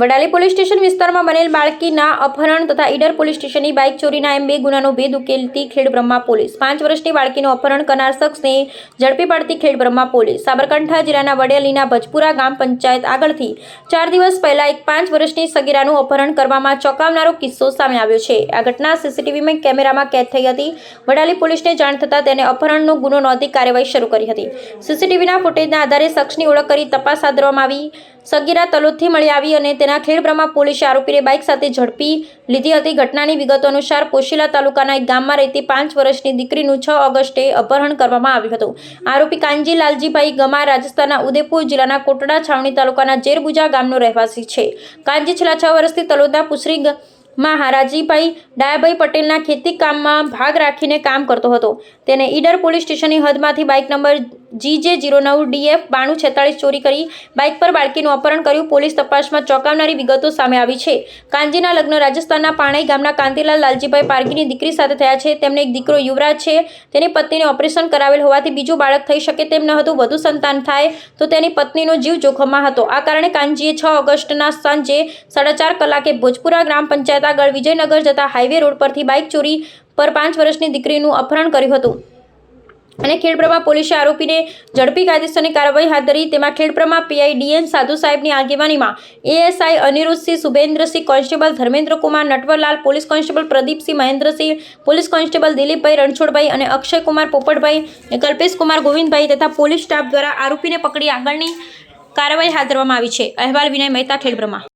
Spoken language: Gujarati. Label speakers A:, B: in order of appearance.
A: વડાલી પોલીસ સ્ટેશન વિસ્તારમાં બનેલ બાળકીના અપહરણ તથા ઈડર પોલીસ સ્ટેશનની બાઇક ચોરીના એમ બે ગુનાનો ભેદ ઉકેલતી ખેડબ્રહ્મા પોલીસ. પાંચ વર્ષની બાળકીનું અપહરણ કરનાર શખ્સને ઝડપી પાડતી ખેડબ્રહ્મા પોલીસ. સાબરકાંઠા જિલ્લાના વડેલીના ભજપુરા ગામ પંચાયત આગળથી ચાર દિવસ પહેલા એક પાંચ વર્ષની સગીરાનું અપહરણ કરવામાં ચોંકાવનારો કિસ્સો સામે આવ્યો છે. આ ઘટના સીસીટીવી કેમેરામાં કેદ થઈ હતી. વડાલી પોલીસને જાણ થતાં તેને અપહરણનો ગુનો નોંધી કાર્યવાહી શરૂ કરી હતી. સીસીટીવીના ફૂટેજના આધારે શખ્સની ઓળખ કરી તપાસ હાથ ધરવામાં આવી. સગીરા તલોદથી મળી આવી અને તેના ખેડબ્રહ્મા પોલીસે આરોપીને બાઇક સાથે ઝડપી લીધી હતી. ઘટનાની વિગતો અનુસાર પોશીલા તાલુકાના એક ગામમાં રહેતી પાંચ વર્ષની દીકરીનું છ ઓગસ્ટે અપહરણ કરવામાં આવ્યું હતું. આરોપી કાનજી લાલજીભાઈ ગમા રાજસ્થાનના ઉદયપુર જિલ્લાના કોટડા છાવણી તાલુકાના જેરબુજા ગામનો રહેવાસી છે. કાનજી છેલ્લા છ વર્ષથી તલોદના પુસરી માં હારાજીભાઈ ડાયાભાઈ પટેલના ખેતી કામમાં ભાગ રાખીને કામ કરતો હતો. તેને ઈડર પોલીસ સ્ટેશનની હદમાંથી બાઇક નંબર જી જે જીરો નવ ડીએફ બાણું છેતાળીસ ચોરી કરી, બાઇક પર બાળકીનું અપહરણ કર્યું. પોલીસ તપાસમાં ચોંકાવનારી વિગતો સામે આવી છે. કાંજીના લગ્ન રાજસ્થાનના પાણાઈ ગામના કાંતિલાલ લાલજીભાઈ પારગીની દીકરી સાથે થયા છે. તેમને એક દીકરો યુવરાજ છે. તેની પત્નીને ઓપરેશન કરાવેલ હોવાથી બીજું બાળક થઈ શકે તેમ ન હતું. વધુ સંતાન થાય તો તેની પત્નીનો જીવ જોખમમાં હતો. આ કારણે કાંજીએ છ ઓગસ્ટના સાંજે સાડા ચાર કલાકે ભોજપુરા ગ્રામ પંચાયત આગળ વિજયનગર જતા હાઈવે રોડ પરથી બાઇક ચોરી પર પાંચ વર્ષની દીકરીનું અપહરણ કર્યું હતું. અને ખેડપ્રમા પોલીસે આરોપીને ઝડપી કાયદેસરની કાર્યવાહી હાથ ધરી, તેમાં ખેડપ્રમા પીઆઈ ડીએન સાધુ સાહેબની આગેવાનીમાં ASI Anirudhsinh Subhendrasinh constable, Dharmendrakumar Natwarlal, police constable Pradeepsinh Mahendrasinh, police constable Dilipbhai Ranchhodbhai અને અક્ષયકુમાર પોપટભાઈ કલ્પેશકુમાર ગોવિંદભાઈ તથા પોલીસ સ્ટાફ દ્વારા આરોપીને પકડી આગળની કાર્યવાહી હાથ ધરવામાં આવી છે. અહેવાલ વિનય મહેતા ખેડબ્રહ્મા